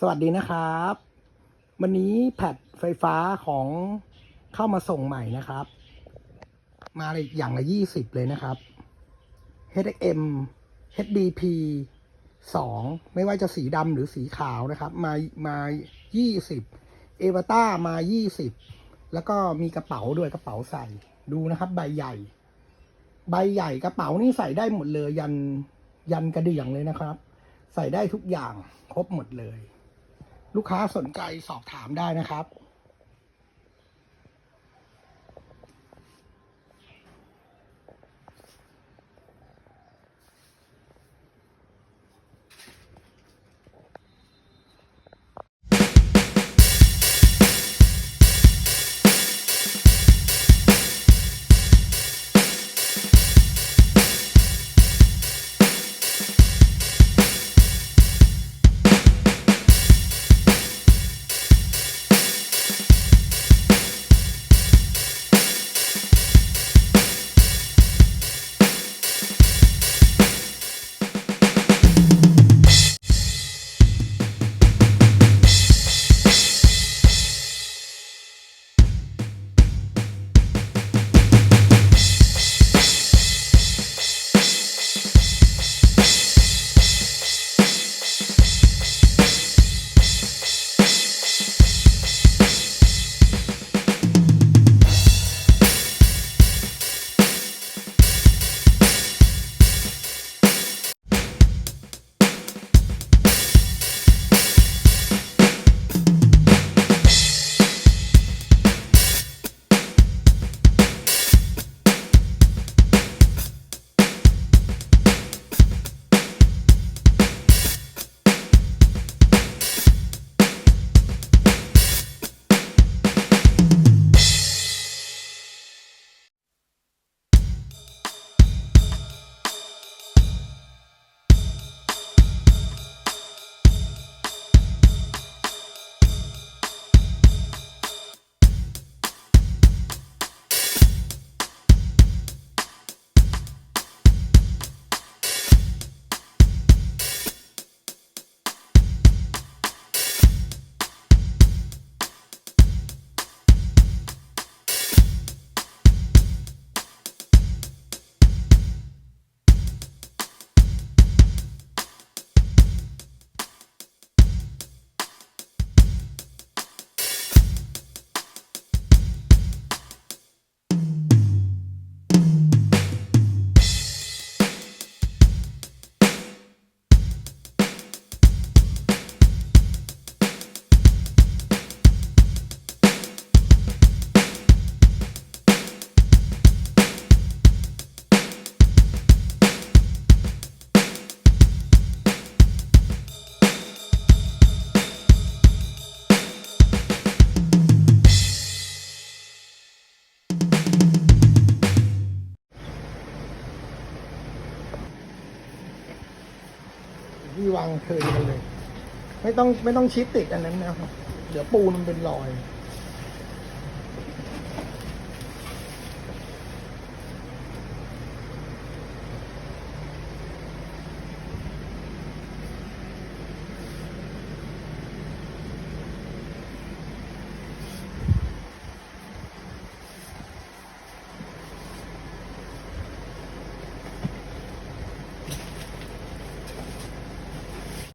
สวัสดีนะครับ วันนี้แพดไฟฟ้าของเข้ามาส่งใหม่นะครับ มาเลยอย่างละยี่สิบเลยนะครับ H M HDP สองไม่ว่าจะสีดำหรือสีขาวนะครับ มามายี่สิบเอวต้ามายี่สิบแล้วก็มีกระเป๋าด้วยกระเป๋าใส่ดูนะครับ ใบใหญ่ ใบใหญ่กระเป๋านี่ใส่ได้หมดเลยยันยันกระเดื่องเลยนะครับ ใส่ได้ทุกอย่างครบหมดเลย ลูกค้าสนใจสอบถามได้นะครับ วางเคยกันเลย ไม่ต้องไม่ต้องชิดติดอันนั้นนะครับ เดี๋ยวปูนมันเป็นรอย